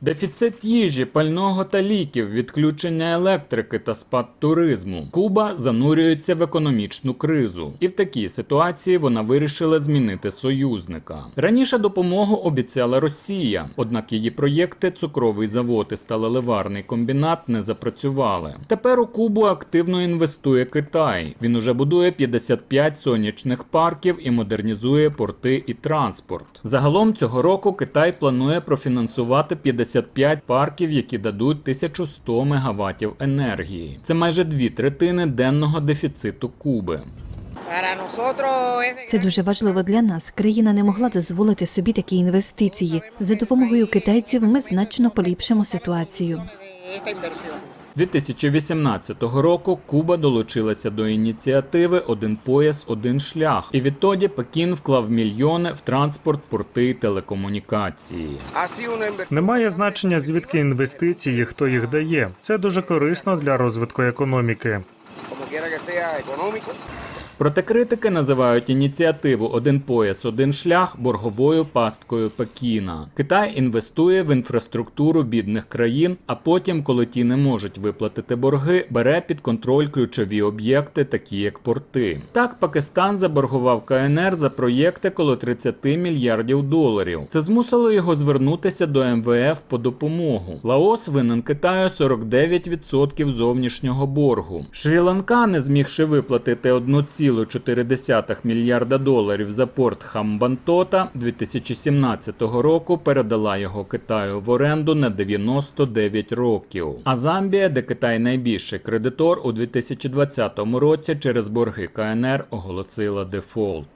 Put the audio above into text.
Дефіцит їжі, пального та ліків, відключення електрики та спад туризму. Куба занурюється в економічну кризу, і в такій ситуації вона вирішила змінити союзника. Раніше допомогу обіцяла Росія, однак її проєкти цукровий завод і сталеливарний комбінат не запрацювали. Тепер у Кубу активно інвестує Китай. Він уже будує 55 сонячних парків і модернізує порти і транспорт. Загалом цього року Китай планує профінансувати 55 парків, які дадуть 1100 мегаваттів енергії. Це майже дві третини денного дефіциту Куби. Це дуже важливо для нас. Країна не могла дозволити собі такі інвестиції. За допомогою китайців ми значно поліпшимо ситуацію. De esta inversión. 2018 року Куба долучилася до ініціативи Один пояс, один шлях, і відтоді Пекін вклав мільйони в транспорт, порти і телекомунікації. Немає значення звідки інвестиції, хто їх дає. Це дуже корисно для розвитку економіки. Проте критики називають ініціативу Один пояс, один шлях борговою пасткою Пекіна. Китай інвестує в інфраструктуру бідних країн, а потім, коли ті не можуть виплатити борги, бере під контроль ключові об'єкти, такі як порти. Так, Пакистан заборгував КНР за проєкти коло 30 мільярдів доларів. Це змусило його звернутися до МВФ по допомогу. Лаос винен Китаю 49% зовнішнього боргу. Шрі-Ланка, не змігши виплатити 1,4 мільярда доларів за порт Хамбантота 2017 року передала його Китаю в оренду на 99 років. А Замбія, де Китай найбільший кредитор, у 2020 році через борги КНР оголосила дефолт.